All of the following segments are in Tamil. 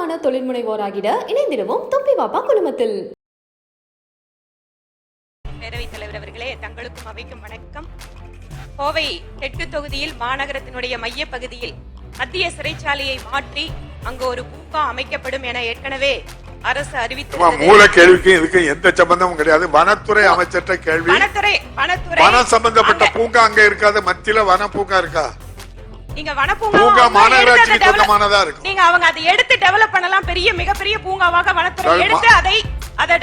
வெற்றிகரமான தொழில் முனைவோராகிட இணைந்திடுவோம் தொப்பி வாப்பா குழுமத்தில். பேரவைத் தலைவர் அவர்களே தங்களுக்கும் அவைக்கும் வணக்கம். கோவை தெற்கு தொகுதியில் மாநகரத்தினுடைய மைய பகுதியில் மத்திய சிறைச்சாலையை மாற்றி அங்கு ஒரு பூங்கா அமைக்கப்படும் என ஏற்கனவே அரசு அறிவித்துள்ளது மூல கேள்விக்கும் இதுக்கும் எந்த சம்பந்தமும் கிடையாது. வனத்துறை அமைச்சர்கிட்ட கேள்வி. வனத்துறை வனத்துறை. வனம் சம்பந்தப்பட்ட பூங்கா அங்க இருக்காது. மத்தியில வன பூங்கா இருக்கா? நீங்க வனப்பூங்கா develop- சொந்தமானதா இருக்கும். நீங்க அவங்க அதை எடுத்து டெவலப் பண்ணலாம் பெரிய மிகப்பெரிய பூங்காவாக வனத்துறை எடுத்து அதை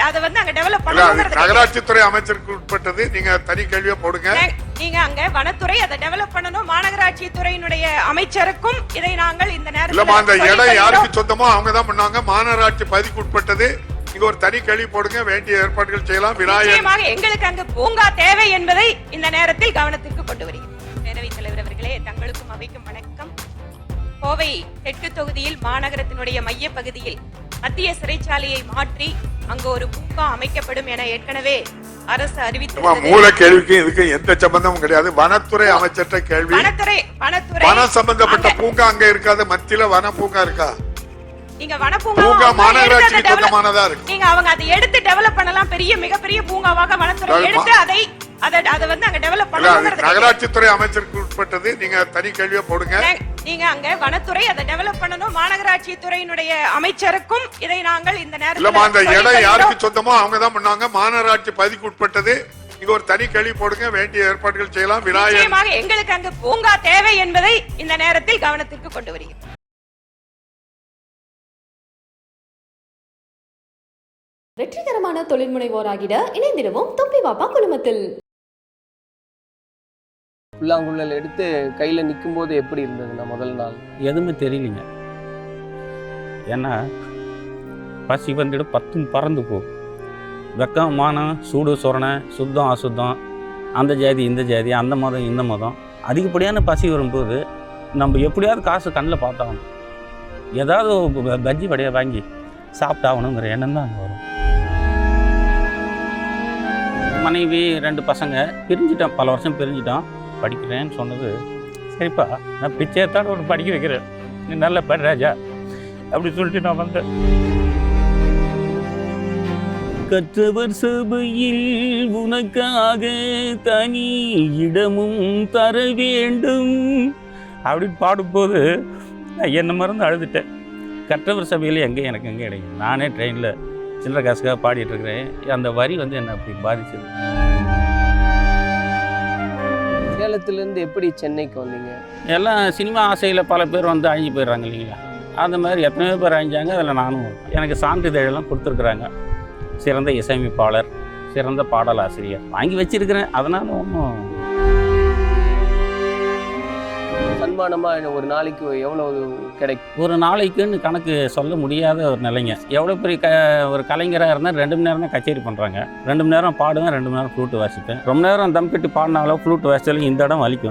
அதை வந்து அங்க டெவலப் பண்ணணும் நகராட்சித்துறை அமைச்சருக்கு உட்பட்டது. நீங்க தனி கேள்வியா போடுங்க. நீங்க அங்க வனத்துறை அதை டெவலப் பண்ணணும். மாநகராட்சி துறையினுடைய அமைச்சருக்கும் இதை நாங்கள் இந்த இல்லம்மா அந்த நேரத்தில் இடம் யாருக்கு. சொந்தமோ அவங்க தான் பண்ணாங்க மாநகராட்சி பதிக்கு உட்பட்டது. நீங்க ஒரு தனி கேள்வி போடுங்க. வேண்டிய ஏற்பாடுகள் செய்யலாம். விநாயகர் எங்களுக்கு அங்கு பூங்கா தேவை என்பதை இந்த நேரத்தில் கவனத்திற்கு கொண்டு வருகிறேன். அவர்களே தங்களுக்கும் அவைக்கும் வணக்கம். கோவை தெற்கு தொகுதியில் மாநகரத்தினுடைய மைய பகுதியில் மத்திய சிறைச்சாலையை மாற்றி அங்கு ஒரு பூங்கா அமைக்கப்படும் என ஏற்கனவே அரசு அறிவித்துள்ளது. மூல கேள்விக்கும் இதுக்கும் எந்த சம்பந்தமும் கிடையாது. வனத்துறை அமைச்சர்கிட்ட கேள்வி. வனத்துறை வனத்துறை வனம் சம்பந்தப்பட்ட பூங்கா அங்க இருக்காது. மத்தியில வன பூங்கா இருக்கா? நீங்க வனப்பூங்கா இருக்கும். நீங்க அவங்க அதை எடுத்து டெவலப் பண்ணலாம். பெரிய மிகப்பெரிய பூங்காவாக வனத்துறை எடுத்து அதை அதை அதை வந்து அங்க டெவலப் பண்ணணும் நகராட்சித்துறை அமைச்சருக்கு உட்பட்டது. நீங்க தனி கேள்வியா போடுங்க. நீங்க அங்க வனத்துறை அதை டெவலப் பண்ணணும். மாநகராட்சி துறையினுடைய அமைச்சருக்கும் இதை நாங்கள் இந்த அந்த நேரத்தில் இடம் சொல்லித் யாருக்கு தருகிறோம். சொந்தமோ அவங்க தான் பண்ணாங்க. மாநகராட்சி பதிக்கு உட்பட்டது. நீங்க ஒரு தனி கேள்வி போடுங்க. வேண்டிய ஏற்பாடுகள் செய்யலாம். விநாயகர் நிச்சயமாக எங்களுக்கு அங்கு பூங்கா தேவை என்பதை இந்த நேரத்தில் கவனத்திற்கு கொண்டு வருகிறோம். வெற்றிகரமான தொழில் முனைவோராகிட இணைந்திடுவோம் தொப்பி வாப்பா குழுமத்தில். புல்லாங்குழல் எடுத்து கையில் நிற்கும்போது எப்படி இருந்ததுண்ணா முதல் நாள்? எதுவுமே தெரியலைங்க. ஏன்னா பசி வந்துட்டு பத்தும் பறந்து போகும் வெக்கம் மானம் சூடு சொரணை சுத்தம் அசுத்தம் அந்த ஜாதி இந்த ஜாதி அந்த மதம் இந்த மதம் அதிகப்படியான பசி வரும்போது நம்ம எப்படியாவது காசு கண்ணில் பார்த்தாகணும். ஏதாவது பஜ்ஜி வடையை வாங்கி சாப்பிட்டாகணுங்கிற எண்ணம் தான் அங்கே வரும். மனைவி ரெண்டு பசங்க பிரிஞ்சிட்டோம். பல வருஷம் பிரிஞ்சிட்டோம். படிக்கிறேன்னு சொன்னது சரிப்பா நான் பிச்சையத்தாட ஒன்று படிக்க வைக்கிறேன். நீ நல்ல படி ராஜா அப்படி சொல்லிட்டு நான் வந்தேன். கற்றவர் சபையில் உனக்காக தனி இடமும் தர வேண்டும். அப்படின்னு பாடும்போது நான் என்ன மறந்து அழுதுட்டேன். கற்றவர் சபையில் எங்கே எனக்கு எங்கே கிடைக்கும்? நானே ட்ரெயினில் சில்லற காசுக்காக பாடிட்டு இருக்கிறேன். அந்த வரி வந்து என்னை அப்படி பாதிச்சது. சேலத்துலேருந்து எப்படி சென்னைக்கு வந்தீங்க? எல்லாம் சினிமா ஆசையில் பல பேர் வந்து அழிஞ்சு போயிடுறாங்க இல்லைங்களா? அந்த மாதிரி எத்தனையோ பேர் அழிஞ்சாங்க அதில் நானும் எனக்கு சான்றிதழெல்லாம் கொடுத்துருக்குறாங்க. சிறந்த இசையமைப்பாளர் சிறந்த பாடலாசிரியர். வாங்கி வச்சுருக்கிறேன். அதனால் ஒன்றும் சன்மானமாக ஒரு நாளைக்கு எவ்வளவு கிடைக்கும்? ஒரு நாளைக்குன்னு கணக்கு சொல்ல முடியாத ஒரு நிலைங்க. எவ்வளோ பெரிய க ஒரு கலைஞராக இருந்தால் ரெண்டு மணி நேரம் தான் கச்சேரி பண்ணுறாங்க ரெண்டு மணி நேரம் பாடுவேன் ரெண்டு மணி நேரம் ஃப்ளூட்டு வாசிப்பேன். ரொம்ப நேரம் தம் கட்டி பாடினாலும் ஃப்ளூட் வாசித்தாலும் இந்த இடம் வலிக்கும்.